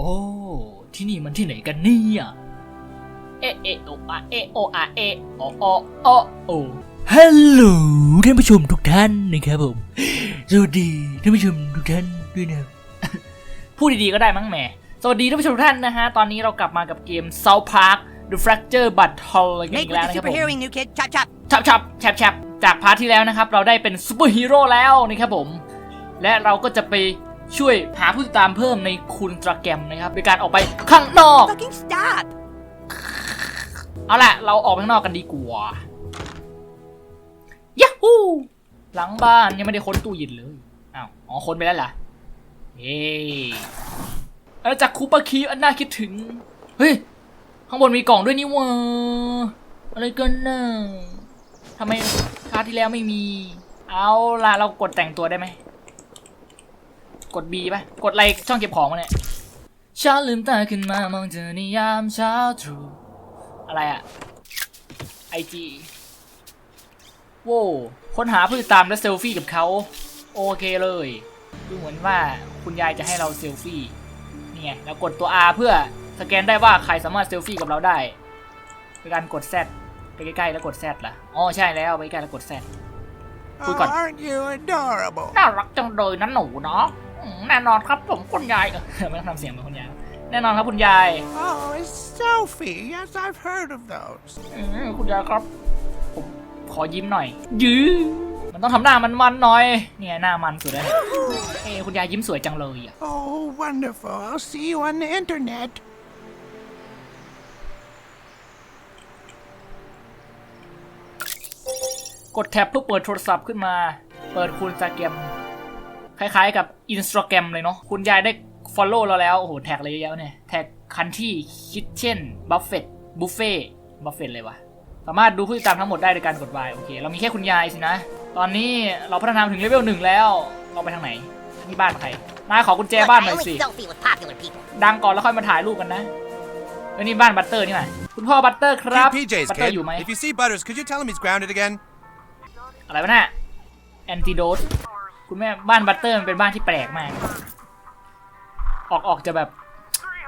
โอ้ ที่นี่มันที่ไหนกันเนี่ยเอะเอะโออะเอะโออะเอะโอโอโอโอฮัลโหลท่านผู้ชมทุกท่านนะครับผมสวัสดีท่านผู้ชมทุกท่านด้วยนะครับพูดดีๆก็ได้มั้งแหมสวัสดีท่านผู้ชมทุกท่านนะฮะ ตอนนี้เรากลับมากับเกม South Park The Fracture But Whole กันอี Make ก with แล้ว the นะครับผม superhero new kid. Chop chop. ชับชับแชบแชบจากพาร์ทที่แล้วนะครับ เราได้เป็นซูเปอร์ฮีโร่แล้วนะครับผม และเราก็จะไป ช่วยหาผู้ติดตามเพิ่มในคุณตราแกรมนะครับโดยการออกไปข้างนอก Fucking stop. เอาล่ะ เราออกไปข้างนอกกันดีกว่ายัฮูหลังบ้านยังไม่ได้ค้นตู้เย็นเลยอ้าวอ๋อค้นไปแล้วเหรอเฮ้แล้วจากคูปาคีอันน่าคิดถึง เฮ้ย ข้างบนมีกล่องด้วยนี่หวะอะไรกันน่ะทำไมคราวที่แล้วไม่มี เอาล่ะ เรากดแต่งตัวได้ไหม กด B ป่ะ กดอะไรช่องเก็บของมาเนี่ยฉันลืมตาขึ้นมามองเธอในยามเช้าตรู่อะไรอะไอจีโว้วค้นหาผู้ติดตามและเซลฟี่กับเขา โอเคเลย ดูเหมือนว่าคุณยายจะให้เราเซลฟี่นี่ไงเรากดตัว R เพื่อสแกนได้ว่าใครสามารถเซลฟี่กับเราได้โดยการกด Z ไปใกล้ๆแล้วกด Z ล่ะอ๋อใช่แล้วไปใกล้ๆแล้วกด Z Oh, got- aren't you adorable? น่ารักจังเลยนะหนูเนาะอืม แน่นอนครับผมคุณยายเออไม่ต้องทำเสียงเหมือนคุณยายแน่นอนครับคุณยาย Oh, it's Sophie. Yes, I've heard of those. อืมคุณยายครับ ผมขอยิ้มหน่อย ยื้อมันต้องทำหน้ามันมันๆหน่อย เนี่ยหน้ามันสุดแล้วเนี่ยเอ้ยคุณยายยิ้มสวยจังเลยอะ Oh, wonderful. I'll see you on the internet. กดแท็บเพื่อเปิดโทรศัพท์ขึ้นมา เปิดคุณสแกรม คล้ายๆกับอินสตาแกรมเลยเนาะคุณยายได้ Follow เราแล้ว โอ้โห แท็กอะไรเยอะแยะเนี่ย แท็กคันที่คิดเช่นบัฟเฟตบุฟเฟ่บัฟเฟตเลยวะสามารถดูผู้ติดตามทั้งหมดได้โดยการกด Y โอเค เรามีแค่คุณยายสินะ ตอนนี้เราพัฒนาถึงเลเวลหนึ่งแล้ว เราไปทางไหนนี่บ้านใครนายขอกุญแจ Look, บ้านห I น่อย only สิ selfie with popular people. ดังก่อนแล้วค่อยมาถ่ายรูปกันนะเอ้ยนี่บ้านบัตเตอร์นี่หว่าคุณพ่อบัตเตอร์ครับ Cute PJs, บัตเตอ kid. ร์อยู่ไหม If you see Butters, could you tell him he's grounded again? อะไรวะน่ะแอนติโดส คุณแม่บ้านบัตเตอร์มันเป็นบ้านที่แปลกมาก ออกออกจะแบบ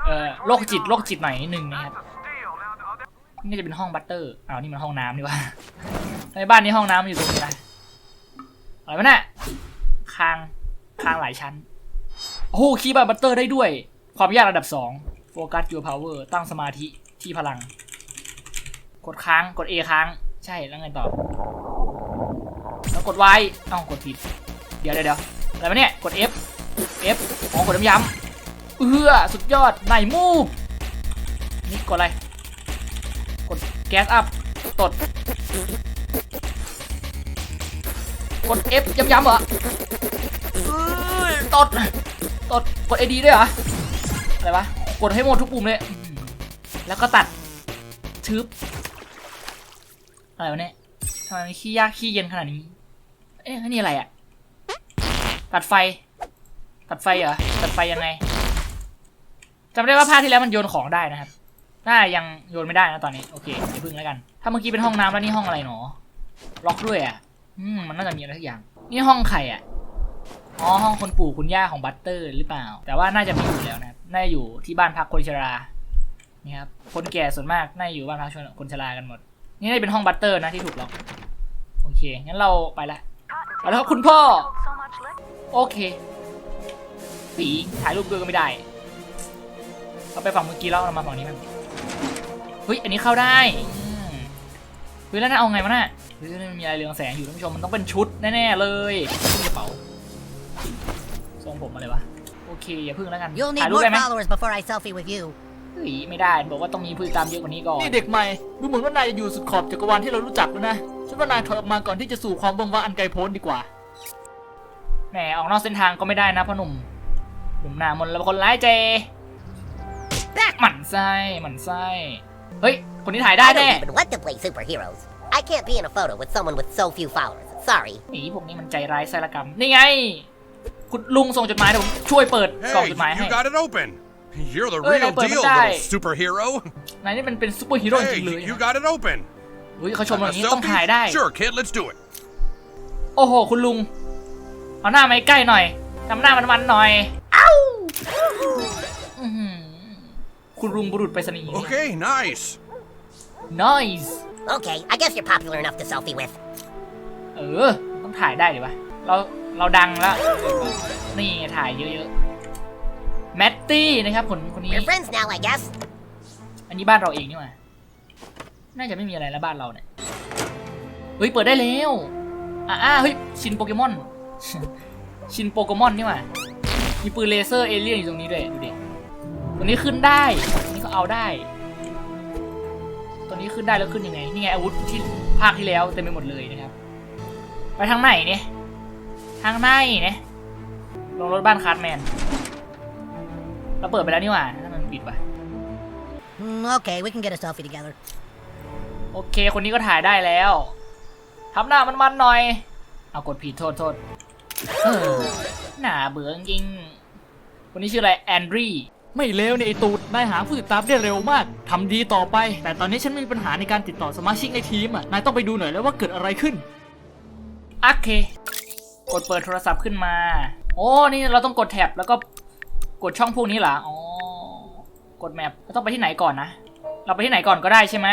เอ่อโรคจิตโรคจิตหน่อยนิดนึงนะครับนี่จะเป็นห้องบัตเตอร์อ้าวนี่มันห้องน้ำนี่วะในบ้านนี้ห้องน้ำมันอยู่ตรงนี้นะอะไรวะน่ะคางคางหลายชั้นโอ้โหคีย์บอร์บัตเตอร์ได้ด้วย ความยากระดับ2โฟกัส your power ตั้งสมาธิที่พลัง กดค้างกด A ค้าง ใช่แล้วไงต่อ แล้วกด Y เอ้ากดผิด เดี๋ยวเดี๋ยวอะไรวะเนี่ยกด F F ขอ๋อกดน้ำย้ำเอื้อสุดยอดไหนมูฟนี่กดอะไร กดแก๊สอัพตด กด F ย้ำๆเหรอตดตดกด AD ด้วยเหรอ อะไรวะ กดให้หมดทุกปุ่มเลย แล้วก็ตัดทึบอะไรวะเนี่ยทำไมมันขี้ยากขี้เย็นขนาดนี้ เอ๊ะนี่อะไรอะ ตัดไฟ ตัดไฟเหรอ ตัดไฟยังไงจำได้ว่าภาคที่แล้วมันโยนของได้นะครับ น่ายังโยนไม่ได้นะตอนนี้ โอเคเดี๋ยวพึ่งแล้วกัน ถ้าเมื่อกี้เป็นห้องน้ำแล้วนี่ห้องอะไรหนอ ล็อกด้วยอะ อืม มันน่าจะมีอะไรสักอย่าง นี่ห้องใครอะ อ๋อ ห้องคนปู่คุณย่าของบัตเตอร์หรือเปล่า แต่ว่าน่าจะมีอยู่แล้วนะครับน่าจะอยู่ที่บ้านพักคนชรา นี่ครับ คนแก่ส่วนมาก น่าจะอยู่บ้านพักคนชรากันหมด นี่น่าจะเป็นห้องบัตเตอร์นะที่ถูกล็อก โอเค งั้นเราไปละไปแล้วคุณพ่อ โอเค สีถ่ายรูปด้วยก็ไม่ได้เราไปฝั่งเมื่อกี้แล้วเรามาฝั่งนี้มันเฮ้ย อันนี้เข้าได้อืมเฮ้ยแล้วน่าเอาไงวะน่ะเฮ้ยมันมีอะไรเรืองแสงอยู่ท่านผู้ชมมันต้องเป็นชุดแน่ๆเลยขึ้นกระเป๋าทรงผมอะไรวะโอเคอย่าพึ่งแล้วกัน You'll ถ่าย need รูป more ได้ไหม followers before I selfie with you. เฮ้ยไม่ได้บอกว่าต้องมีผู้ติดตามเยอะกว่านี้ก่อนนี่เด็กใหม่ดูเหมือนว่านายจะอยู่สุดขอบจักรวาลที่เรารู้จักแล้วนะฉันว่านายถอยออกมาก่อนที่จะสู่ความเบิ่งว่าอันไกลโพ้นดีกว่า แหมออกนอกเส้นทางก็ไม่ได้นะพ่อหนุ่มหนุ่มหน้ามนต์แล้วคนร้ายเจหมั่นไส้หมั่นไส้เฮ้ย คนนี้ถ่ายได้ I แน่ don't even want to play superheroes. I can't be in a photo with someone with so few followers. Sorry. หนีพวกนี้มันใจร้ายไสารกรรม นี่ไง คุณลุงส่งจดหมายเดี๋ยวผมช่วยเปิดกล่อง Hey, จดหมายให้ you got it open. You're the Ơi, real open deal, cái này. little superhero. นายนี่มันเป็นซูเปอร์ฮีโร่จ Hey, ริงๆเลย you you got it open. เฮ้ยเขาชม A อย่างนี้ต้องถ่าย selfie? ได้ Sure, kid, let's do it. โอ้โห คุณลุง เอาหน้ามาใกล้หน่อยทำหน้ามันๆหน่อย เอ้าอื้อหือคุณลุงบุรุษไปรษณีย์ Okay, nice. nice Okay, I guess you're popular enough to selfie with. เออ ต้องถ่ายได้ดิวะ เรา เราดังแล้ว นี่ถ่ายเยอะๆ แมตตี้นะครับคนคนนี้ We're friends now, I guess. อันนี้บ้านเราเองนี่หว่าน่าจะไม่มีอะไรแล้วบ้านเราเนี่ย เฮ้ย เปิดได้แล้ว อ่าอ่าเฮ้ย ชินโปเกมอน ชินโปเกมอนนี่หว่ามีปืนเลเซอร์เอเลี่ยนอยู่ตรงนี้ด้วยดูดิตัวนี้ขึ้นได้ตัวนี้ก็เอาได้ ตัวนี้ขึ้นได้แล้วขึ้นยังไง นี่ไงอาวุธที่ภาคที่แล้วเต็มไปหมดเลยนะครับ ไปทางไหนเนี่ย ทางไหนเนี่ย ลงรถบ้านคาร์ดแมน เราเปิดไปแล้วนี่หว่าถ้ามันปิดไป Mm, okay, we can get a selfie together. โอเค คนนี้ก็ถ่ายได้แล้วทำหน้ามันๆหน่อย เอากดผิดโทษโทษเออ หน้าเบื่อจริงคนนี้ชื่ออะไรแอนดรีไม่เลวในไอตูดนายหาผู้ติดตามได้เร็วมาก ทำดีต่อไป แต่ตอนนี้ฉันมีปัญหาในการติดต่อสมาชิกในทีมอะ นายต้องไปดูหน่อยแล้วว่าเกิดอะไรขึ้น โอเค กดเปิดโทรศัพท์ขึ้นมา โอ้ นี่เราต้องกดแท็บแล้วก็กดช่องพวกนี้เหรอ อ๋อ กดแมปเราต้องไปที่ไหนก่อนนะ เราไปที่ไหนก่อนก็ได้ใช่ไหม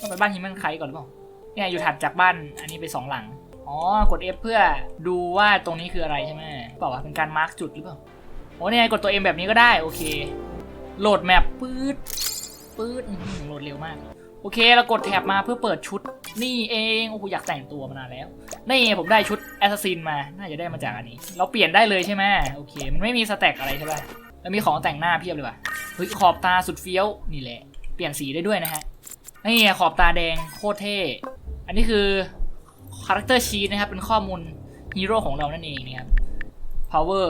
ต้องไปบ้านฮิมแมนไคก่อนหรือเปล่าเนี่ยอยู่ถัดจากบ้านอันนี้ไปสองหลัง อ๋อ กด F เพื่อดูว่าตรงนี้คืออะไรใช่ไหมเปล่าวะเป็นการมาร์กจุดหรือเปล่า โอ้เนี่ยกดตัว M แบบนี้ก็ได้ โอเค โหลดแมปปื๊ดปื๊ดโหลดเร็วมาก โอเค เรากดแท็บมาเพื่อเปิดชุด นี่เอง โอ้โห อยากแต่งตัวมานานแล้ว นี่ผมได้ชุดแอสซัสซินมา น่าจะได้มาจากอันนี้ เราเปลี่ยนได้เลยใช่ไหมโอเค มันไม่มีสแต็กอะไรใช่ป่ะแล้วมีของแต่งหน้าเพียบเลยว่ะ เฮ้ย ขอบตาสุดเฟี้ยว นี่แหละ เปลี่ยนสีได้ด้วยนะฮะ นี่ขอบตาแดงโคตรเท่ อันนี้คือ คาแรคเตอร์ชีตนะครับ เป็นข้อมูลฮีโร่ของเรานั่นเองนะครับ power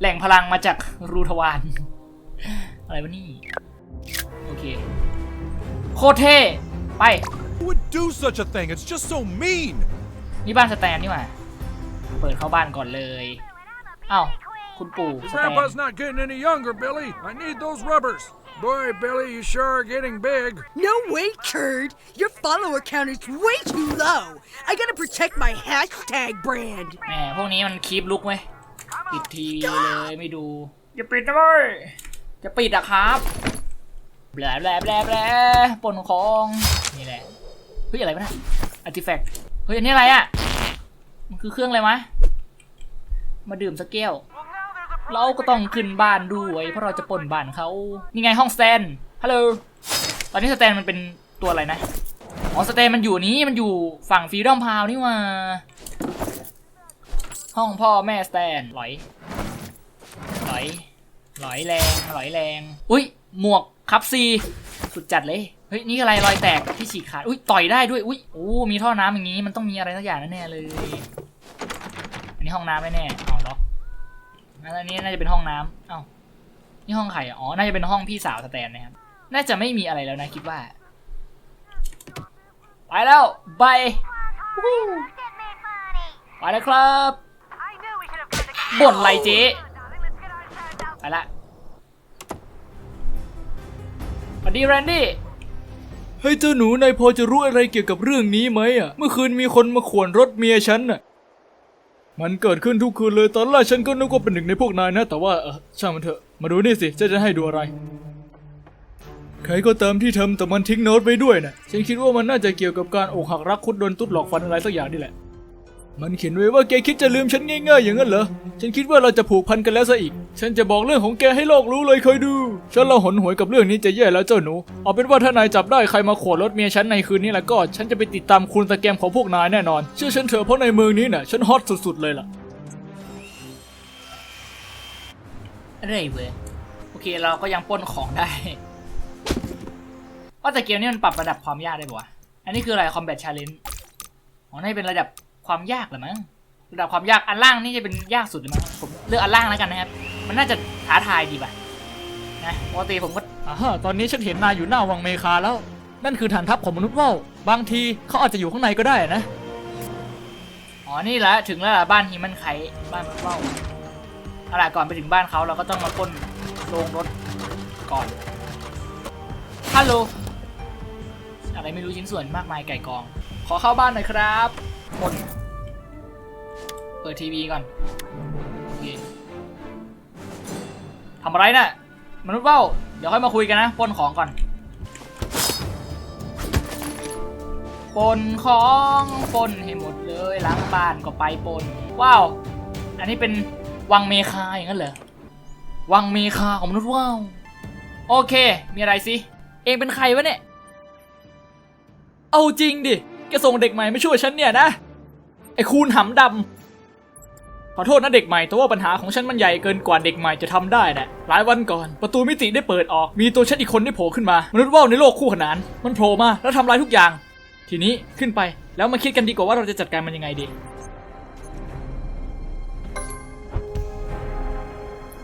แหล่งพลังมาจากรูทวาน อะไรวะนี่ โอเค โคตรเท่ไป Who would do such a thing? It's just so mean. นี่บ้านสแตนนี่หว่า เปิดเข้าบ้านก่อนเลยเอ้าคุณปู่สแตน Grandpa's not getting any younger, Billy. I need those rubbers. Boy, Billy, you sure are getting big. No way, Turd! Your follower count is way too low! I gotta protect my hashtag brand! แหมพวกนี้มันคีปลุกไหมปิดทีวีเลยไม่ดู อย่าปิดนะเว้ยจะปิดอะครับแบลแบลแบลแบลปนของนี่แหละเฮ้ยอะไรวะเนี่ยอาร์ติแฟกต์เฮ้ยอันนี้อะไรอะมันคือเครื่องอะไรวะมาดื่มสักแก้ว เราก็ต้องขึ้นบ้านด้วย เพราะเราจะปล้นบ้านเขานี่ไงห้องสแตนฮัลโหลตอนนี้สแตนมันเป็นตัวอะไรนะอ๋อสแตนมันอยู่นี้มันอยู่ฝั่งฟรีดอมพาวนี่ว่าห้องพ่อแม่สแตนหลอยหลอยหลอยแรงหลอยแรงอุ้ยหมวกคับซีสุดจัดเลยเฮ้ยนี่อะไรรอยแตกที่ฉีกขาดอุ้ยต่อยได้ด้วยอุ้ยโอ้มีท่อน้ำอย่างงี้มันต้องมีอะไรสักอย่างแน่เลย อันนี้ห้องน้ำแน่ๆเอาล็อก อันนี้น่าจะเป็นห้องน้ำเอ้านี่ห้องใครอะอ๋อ น่าจะเป็นห้องพี่สาวสแตนนะครับ น่าจะไม่มีอะไรแล้วนะคิดว่า ไปแล้วบายไปแล้วครับบ่นไรเจ๊ไปละสวัสดีแรนดี้เฮ้ยเจ้าหนูนายพอจะรู้อะไรเกี่ยวกับเรื่องนี้ไหมอะ เมื่อคืนมีคนมาข่วนรถเมียฉันน่ะ มันเกิดขึ้นทุกคืนเลยตอนแรกฉันก็นึกว่าเป็นหนึ่งในพวกนายนะ แต่ว่าเออช่างมันเถอะมาดูนี่สิจะจะให้ดูอะไร ใครก็ตามที่ทำแต่มันทิ้งโน้ตไว้ด้วยนะฉันคิดว่ามันน่าจะเกี่ยวกับการอกหักรักคุดโดนตุ๊ดหลอกฟันอะไรสักอย่างนี่แหละ มันเขียนไว้ว่าแกคิดจะลืมฉันง่ายๆอย่างนั้นเหรอ ฉันคิดว่าเราจะผูกพันกันแล้วซะอีก ฉันจะบอกเรื่องของแกให้โลกรู้เลยคอยดู ฉันละหนหวยกับเรื่องนี้จะแย่แล้วเจ้าหนู เอาเป็นว่าถ้านายจับได้ใครมาขวดรถเมียฉันในคืนนี้แล้วก็ ฉันจะไปติดตามคุณสแกมของพวกนายแน่นอน เชื่อฉันเถอะเพราะในเมืองนี้น่ะฉันฮอตสุดๆเลยล่ะ อะไรเว้ยโอเคเราก็ยังปล้นของได้ ว่าแต่เกมนี้มันปรับระดับความยากได้ปะวะ อันนี้คืออะไร Combat Challenge อ๋อน่เป็นระดับ ความยากเหรือมั้งระดับความยากอันล่างนี่จะเป็นยากสุดเลยมั้งผมเลือกอันล่างแล้วกันนะครับ มันน่าจะท้าทายดีป่ะนะปกติผมก็อ่าฮะตอนนี้ฉันเห็นนายอยู่หน้าวังเมคาแล้ว นั่นคือฐานทัพของมนุษย์ว่าวบางทีเขาอาจจะอยู่ข้างในก็ได้นะ อ๋อนี่แหละถึงแล้วล่ะบ้านฮิมันไคบ้านมันเฝ้าเอาล่ะก่อนไปถึงบ้านเขาเราก็ต้องมาปล้นโรงรถก่อนฮัลโหลอะไรไม่รู้ชิ้นส่วนมากมายไก่กอง ขอเข้าบ้านหน่อยครับ หมดเปิดทีวีก่อนโอเคทำอะไรน่ะมนุษย์ว่าเดี๋ยวค่อยมาคุยกันนะปนของก่อนปนของปนให้หมดเลยล้างบ้านก็ไปปนว้าว อันนี้เป็นวังเมคาอย่างนั้นเหรอวังเมคาของมนุษย์ว่าว โอเค มีอะไรสิ เองเป็นใครวะเนี่ย เอาจริงดิแกส่งเด็กใหม่มาช่วยฉันเนี่ยนะ ไอ้คูณหำดำขอโทษนะเด็กใหม่แต่ว่าปัญหาของฉันมันใหญ่เกินกว่าเด็กใหม่จะทำได้นะหลายวันก่อน ประตูมิติได้เปิดออก มีตัวฉันอีกคนได้โผล่ขึ้นมามนุษย์ว่าวในโลกคู่ขนาน มันโผล่มาแล้วทำลายทุกอย่าง ทีนี้ขึ้นไปแล้วมาคิดกันดีกว่าว่าเราจะจัดการมันยังไงดี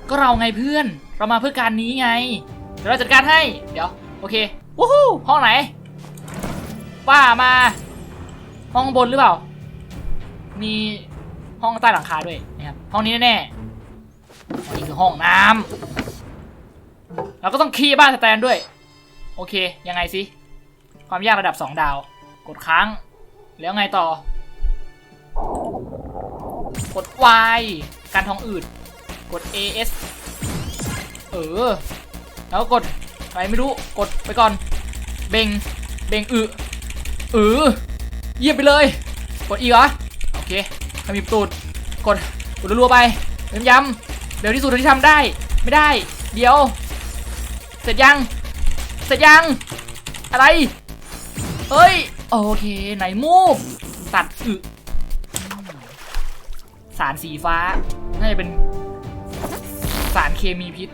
ก็เราไงเพื่อน เรามาเพื่อการนี้ไง เดี๋ยวเราจัดการให้ เดี๋ยว โอเควู้ฮู้ห้องไหนป้ามา ห้องบนหรือเปล่า มีห้องใต้หลังคาด้วยนะครับห้องนี้แน่ๆอันนี้คือห้องน้ำเราก็ต้องคีย์บ้านสแตนด้วย โอเค ยังไงสิความยากระดับ 2 ดาว กดค้าง แล้วไงต่อ กด Y การท้องอืดกด AS เออ แล้วกดอะไรไม่รู้ กดไปก่อน เบง เบงอึเออเยี่ยมไปเลย กดอีกเหรอ เคขมิบตูดกดกดรัวๆไปย้ำๆเร็วที่สุดที่ทำได้ ไม่ได้ เดี๋ยว เสร็จยัง เสร็จยัง อะไร เฮ้ย โอเค ไหนมูฟตัดอึสารสีฟ้า น่าจะเป็น สารเคมีพิษ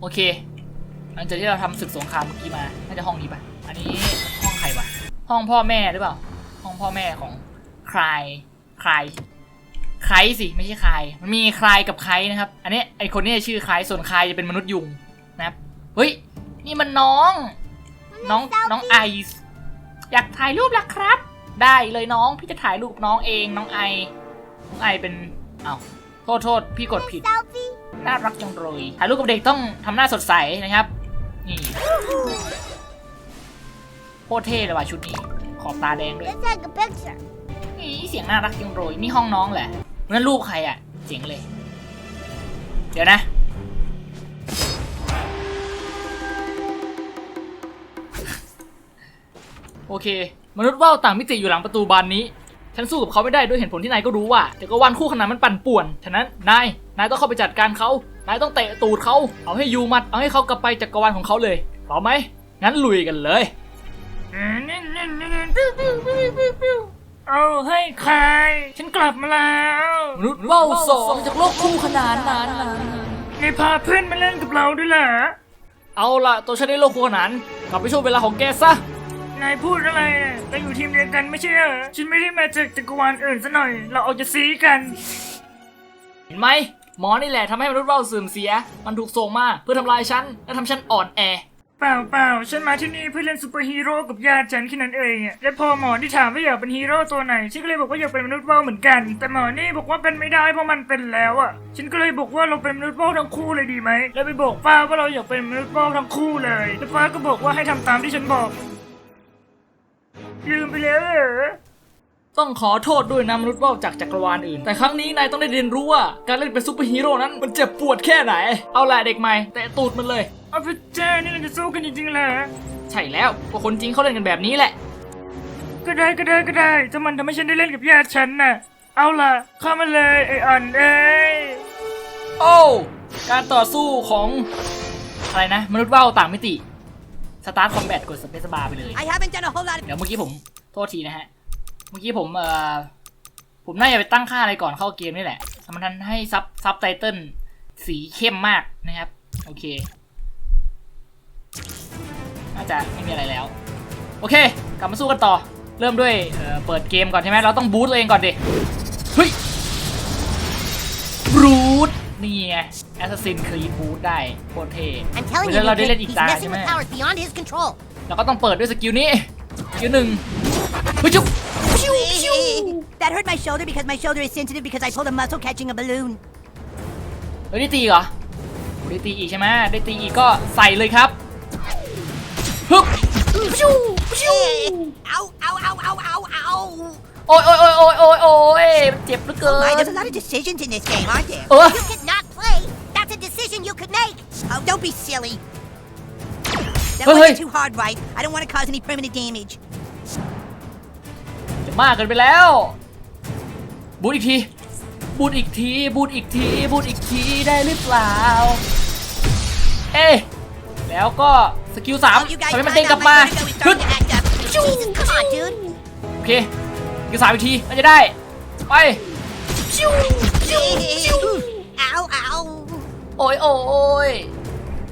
โอเค หลังจากที่เราทำศึกสงครามเมื่อกี้มา น่าจะห้องนี้ปะอันนี้ห้องใครวะห้องพ่อแม่หรือเปล่า ห้องพ่อแม่ของใคร ใครใครสิไม่ใช่ใครมันมีใครกับใครนะครับ อันนี้ไอคนนี้ชื่อใครส่วนใครจะเป็นมนุษย์ยุงนะครับเฮ้ยนี่มันน้อง น้องน้องไอซ์อยากถ่ายรูปละครับ ได้เลยน้องพี่จะถ่ายรูปน้องเองน้องไอน้องไอเป็นเอ้าโทษโทษพี่กดผิดน่ารักจังเลยถ่ายรูปกับเด็กต้องทำหน้าสดใสนะครับนี่โคตรเท่เลยว่ะชุดนี้ขอบตาแดงด้วย นี่เสียงน่ารักจังเลยนี่ห้องน้องแหละนั่นรูปใครอะเจ๋งเลย เดี๋ยวนะ โอเค มนุษย์ว่าวต่างมิติอยู่หลังประตูบานนี้ฉันสู้กับเขาไม่ได้ด้วยเหตุผลที่นายก็รู้ว่าจักรวาลคู่ขนานมันปั่นป่วน ฉะนั้นนาย นายต้องเข้าไปจัดการเขา นายต้องเตะตูดเขา เอาให้ยูมัด เอาให้เขากลับไปจักรวาลของเขาเลย พร้อมไหม งั้นลุยกันเลย เอาให้ใคร ฉันกลับมาแล้วมนุษย์ว่าวสองจากโลกคู่ขนานนานนายพาเพื่อนมาเล่นกับเราด้วยเหรอ เอาล่ะ ตัวฉันได้โลกคู่ขนานกลับไปช่วงเวลาของแกซะ นายพูดอะไรเราอยู่ทีมเดียวกันไม่ใช่เหรอ ฉันไม่ได้มาจากจักรวาลอื่นซะหน่อย เราเอาจะซีกัน เห็นไหม หมอนี่แหละทำให้มนุษย์ว่าวเสื่อมเสีย มันถูกส่งมาเพื่อทำลายฉันและทำฉันอ่อนแอ เปล่าเปล่าฉันมาที่นี่เพื่อเล่นซูเปอร์ฮีโร่กับญาติฉันแค่นั้นเองอะและพอหมอที่ถามว่าอยากเป็นฮีโร่ตัวไหนฉันก็เลยบอกว่าอยากเป็นมนุษย์ว่าวเหมือนกัน แต่หมอนี่บอกว่าเป็นไม่ได้เพราะมันเป็นแล้วอะฉันก็เลยบอกว่าเราเป็นมนุษย์ว่าวทั้งคู่เลยดีไหมแล้วไปบอกป้าว่าเราอยากเป็นมนุษย์ว่าวทั้งคู่เลยแล้วป้าก็บอกว่าให้ทำตามที่ฉันบอกลืมไปแล้วเหรอ ต้องขอโทษด้วยนะมนุษย์ว่าวจากจักรวาลอื่น แต่ครั้งนี้นายต้องได้เรียนรู้ว่า การเล่นเป็นซูเปอร์ฮีโร่นั้นมันเจ็บปวดแค่ไหน เอาล่ะเด็กใหม่แต่ตูดมันเลยเอาพระเจ้านี่เราจะสู้กันจริงๆเหรอใช่แล้วก็คนจริงเขาเล่นกันแบบนี้แหละ ก็ได้ก็ได้ก็ได้ถ้ามันทำให้ฉันได้เล่นกับญาติฉันน่ะ เอาล่ะเข้ามาเลยไอ้อ่อนเอ้ยโอ้การต่อสู้ของอะไรนะ มนุษย์ว่าวต่างมิติสตาร์ทคอมแบทกดสเปซบาร์ไปเลย I haven't done a whole lot of เดี๋ยวเมื่อกี้ผมโทษทีนะฮะ เมื่อกี้ผมเอ่อผมน่าจะไปตั้งค่าอะไรก่อนเข้าเกมนี่แหละมันทันให้ซับซับไตเติลสีเข้มมากนะครับ โอเค น่าจะไม่มีอะไรแล้ว โอเค กลับมาสู้กันต่อ เริ่มด้วยเอ่อเปิดเกมก่อนใช่ไหมเราต้องบูตตัวเองก่อนดิ เฮ้ยบูตนี่ไงแอสซัสซินครีบูตได้โคตรเท่ I'm telling you, เวลาเราได้ Nick, เล่นอีก he's ตา messing ใช่ไหม with powers beyond his control. เราก็ต้องเปิดด้วยสกิลนี้สกิลหนึ่งเฮ้ยจุ๊บ That hurt my shoulder because my shoulder is sensitive because I pulled a muscle catching a balloon. เฮ้ยได้ตีเหรอได้ตีอีกใช่ไหมได้ตีอีกก็ใส่เลยครับฮึบ Ow, ow, ow, ow, ow, ow. โอ้ยโอ้ยโอ้ยโอ้ยโอ้ยโอ้ยเจ็บเหลือเกิ Oh my, น there's a lot of decisions in this game, aren't there? เออ You could not play. That's a decision you could make. Oh, don't be silly. That Hey, wasn't hey. too hard, right? I don't want to cause any permanent damage. จะมากเกินไปแล้ว บูทอีกที บูทอีกที บูทอีกที บูทอีกทีได้หรือเปล่า เอ้ยแล้วก็สกิลสาม Oh, you guys ทำให้มัน find เด้ง out กลับ my มา vertigo is ขึ้น starting to act up. Jesus, come on, dude. โอเคสกิลสามอีกทีน่าจะได้ ไป Ow, ow. โอ้ยโอ้ย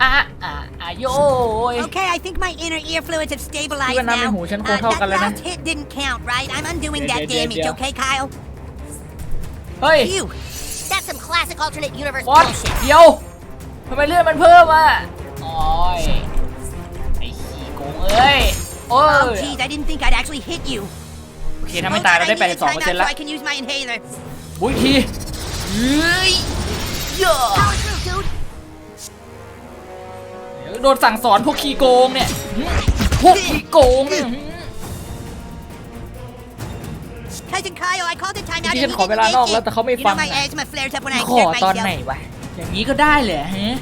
อ่ะอ่ะอ่ะโยย Okay, I think my inner ear fluids have stabilized ที่ว่าน้ำใน now. หูฉันคง Uh, เท่ากัน that แล้วนะ last hit didn't count, right? I'm undoing Yeah, that yeah, yeah, damage, yeah. okay, Kyle? เฮ้ย Phew. That's some classic alternate universe บอส bullshit. เดี๋ยวทำไมเลือดมันเพิ่มอ่ะโอ้ยไอ้ขี้โกงเอ้ย โอ้ Oh, ย geez, I didn't think I'd actually hit you. โอเคถ้าไม่ Hold ตาย on, เรา I ได้ need a 82% timeout แล้ว so I can use my inhaler. บุยทีเฮ้ยเยอะ Power โดนสั่งสอนพวกขี้โกงเนี่ยหืมพวกขี้โกงเนี่ยหืม Cousin Kyle, I called the timeout ที่ and ฉัน he ขอเว didn't ลานอก make แล้ว it. แต่เขาไม่ You ฟัง know my นะ asthma flares up when I ขอ exert ตอนไหน myself. วะ อย่างนี้ก็ได้เลยเหรอฮะ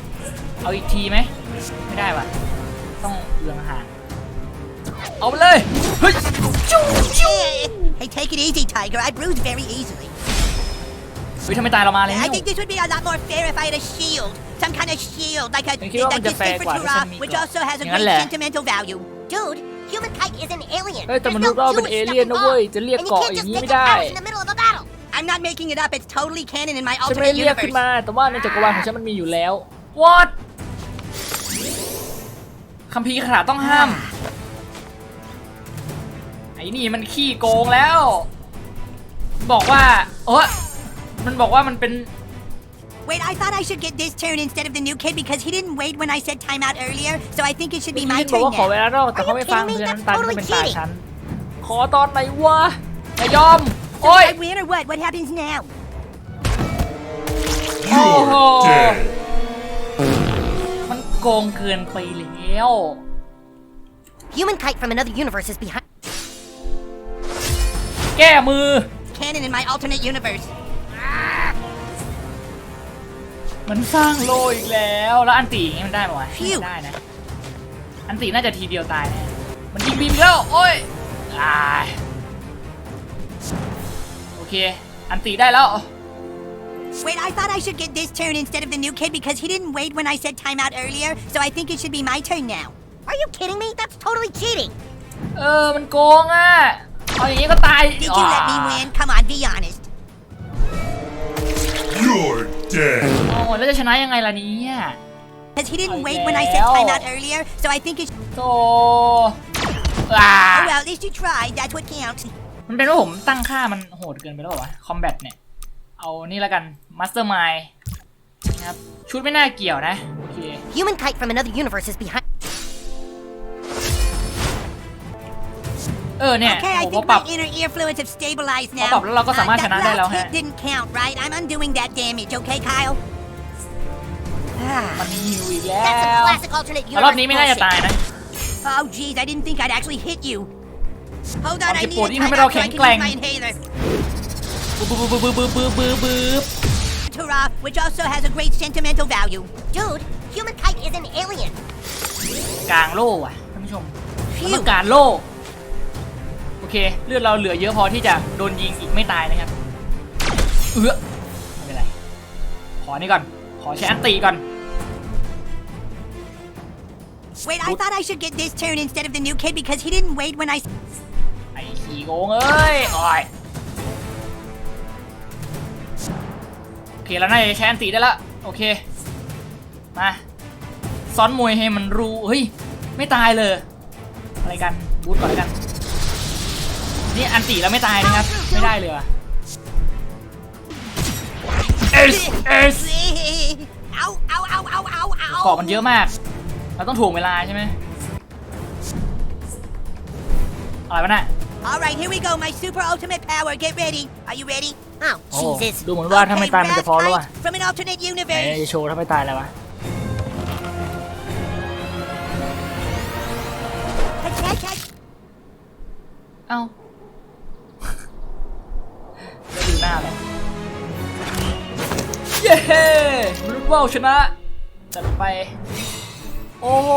เอาอีกทีไหมไม่ได้วะต้องเอื้องห่างเอาไปเลยเฮ้ยจิ้วจิ้ว Hey, take it easy, Tiger. I bruise very easily. เฮ้ยทำไมตายเรามาแล้ว I think this would be a lot more fair if I had a shield. Some kind of shield, like a Think you want like me to this thing fake for what? Tura, Listen, which Miko. also has a Yan great lang. sentimental value. Dude, human kite is an alien. เฮ้ยแต่ There's มนุษย์ no เราเป็น Jewish เอ stuff เลี่ยนนะเว้ย involved. จะเรียก And you เกาะ can't อย่า just งนี้ make ไม่ up ได้ powers in the middle of a battle. I'm not making it up. It's totally canon in my ฉันไม่ได้ alternate เรียกขึ้น universe. มา แต่ว่าในจักรวาลของฉันมันมีอยู่แล้ว what คัมภีร์คาถาต้องห้าม ไอ้นี่มันขี้โกงแล้ว บอกว่า เออ มันบอกว่ามันเป็น Wait, I thought I should get this turn instead of the new kid because he didn't wait when I said timeout earlier, so I think it should be พี่ my บอก turn ว่าขอเว now. ลานอกแต่เขาไม่ฟัง Are you เพ kidding me? ราะฉะนั้นตา That's ก็เป็น totally ตา cheating. ฉัน ขอตอนไหนวะไม่ยอม So โอ้ย I win or what? What happens now? โอ้โห มันโกงเกินไปแล้ว Human kite from another universe is behind. แก้มือ Canon in my alternate universe. มันสร้างโลอีกแล้ว แล้วอันตีอย่างงี้มันได้ไหมวะ Phew ไม่ได้นะ อันตีน่าจะทีเดียวตายแน่มันยิงบีมอีกแล้ว โอ้ยอ่าโอเค อันตีได้แล้ว Wait, I thought I should get this turn instead of the new kid because he didn't wait when I said timeout earlier, so I think it should be my turn now. Are you kidding me? That's totally cheating. เออ มันโกงอะ เอาอย่างงี้ก็ตาย Did you let me win? Come on, be honest. You're dead. โอ้แล้วจะชนะยังไงล่ะเนี่ย Because he didn't Oh, wait when I said yeah. timeout earlier, so I think it. โตอ่า Oh well, at least you tried. That's what counts. มันเป็นว่าผมตั้งค่ามันโหดเกินไปแล้วเหรอวะคอมแบทเนี่ย เอานี่แล้วกันมาสเตอร์มายนะครับ ชุดไม่น่าเกี่ยวนะ โอเค Human kite from another universe is behind. เออเนี่ย Okay, I ผม think ปรับ my inner ear fluids have stabilized now. พอปรับแล้วเราก็สามารถชนะได้แล้ว that ฮะ last hit didn't count, right? I'm undoing that damage, okay, Kyle? มันหิวอีกแล้ That's ว some classic alternate แล้วรอบ universe นี้ไม่น่าจะ bullshit. ตายนะ Oh, geez, I didn't think I'd actually hit you. Hold on, I Okay, need a Paul, di naman timeout ako so I can keng-kleng. use my inhaler. บึบบึบบึบบึบบึบบึบบึบ Tura, which also has a great sentimental value. Dude, human kite is an alien. กลางโล่อะท่านผู้ชมมันต้องการโล่ โอ เคเลือดเราเหลือเยอะพอที่จะโดนยิงอีกไม่ตายนะครับเอื้อไม่เป็นไรขอนี่ก่อน ขอใช้อันตีก่อน Wait, I thought I should get this turn instead of the new kid because he didn't wait when I. ไอ้ขี้โกงเอ้ยโอ้ยโอเคแล้วน่าจะใช้อันตีได้ละโอเคมาซ้อนมวยให้มันรู้เฮ้ยไม่ตายเลยอะไรกันบูทก่อนแล้วกัน นี่อันตีแล้วไม่ตายนะครับ ไม่ได้เลยว่ะเอสเอส ow, ow, ow, ow, ow, ow. เกาะมันเยอะมาก เราต้องถ่วงเวลาใช่ไหมอะไรวะน่ะ All right, here we go. My super ultimate power. Get ready. Are you ready? Oh, Jesus. ดูเหมือนว่าถ้าไม่ตายมันจะพอแล้วว่ะ from an alternate universe. จะโชว์ถ้าไม่ตายแล้ววะ Catch, catch, catch. เอ้า ย้มนุษย์ว่าวชนะ จัดไป โอ้โห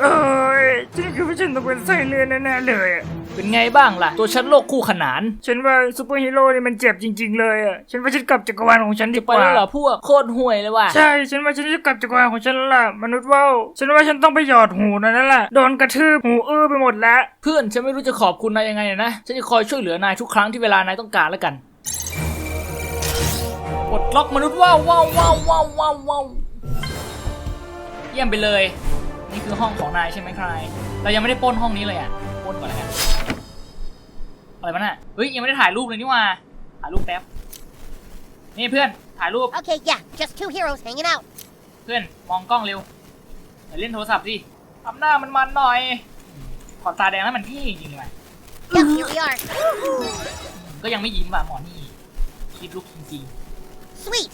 เอ้ยฉันคือว่าฉันต้องเป็นไส้เลื่อนแน่ๆเลยอะเป็นไงบ้างล่ะ ตัวฉันโลกคู่ขนาน ฉันว่าซูเปอร์ฮีโร่นี่มันเจ็บจริง ๆ เลยอะ ฉันว่าฉันกลับจักรวาลของฉันดีจะกไปว่า แล้วเหรอพวกโคตรห่วยเลยว่ะ ใช่ ฉันว่าฉันจะกลับจักรวาลของฉันแล้วล่ะ มนุษย์ว่าวฉันว่าฉันต้องไปหยอดหูนะนั่นแหละโดนกระทืบหูอื้อไปหมดแล้ว เพื่อนฉันไม่รู้จะขอบคุณนายยังไงนะ ฉันจะคอยช่วยเหลือนายทุกครั้งที่เวลานายต้องการแล้วกัน ปลดล็อกมนุษย์ว้าวว้าวว้าวว้าวว้าวว้าวเยี่ยมไปเลย นี่คือห้องของนายใช่ไหมใคร เรายังไม่ได้ปล้นห้องนี้เลยอะปล้นก่อนแล้วกันอะไรมันอะเฮ้ยยังไม่ได้ถ่ายรูปเลยนี่หว่าถ่ายรูปแป๊บนี่เพื่อนถ่ายรูป Okay, yeah, just two heroes hanging out. เพื่อนมองกล้องเร็วอย่าเล่นโทรศัพท์สิทำหน้ามันมันๆหน่อย ขอบตาแดงแล้วมันเท่จริงๆเลย Yep, here we are. ก็ยังไม่ยิ้มว่ะหมอนี่คิดลุกจริง Sweet.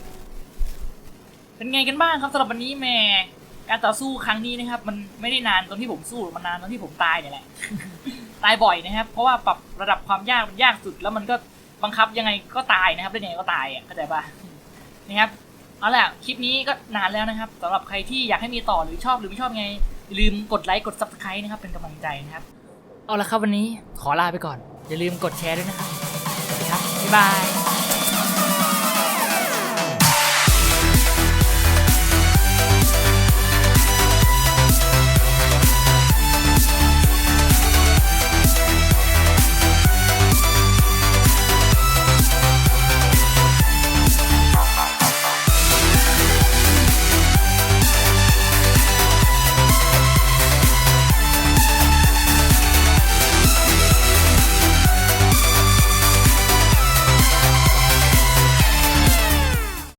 เป็นไงกันบ้างครับสำหรับวันนี้แม่การต่อสู้ครั้งนี้นะครับ มันไม่ได้นานตอนที่ผมสู้มันนานตอนที่ผมตายเนี่ยแหละ ตายบ่อยนะครับ เพราะว่าปรับระดับความยากมันยากสุด แล้วมันก็บังคับยังไงก็ตายนะครับเล่นยังไงก็ตายอะเข้าใจปะนะครับเอาล่ะคลิปนี้ก็นานแล้วนะครับสำหรับใครที่อยากให้มีต่อหรือชอบหรือไม่ชอบไงอย่าลืมกดไลค์กด subscribe นะครับ เป็นกำลังใจนะครับ เอาละครับวันนี้ขอลาไปก่อน อย่าลืมกดแชร์ด้วยนะครับสวัสดีครับบ๊ายบาย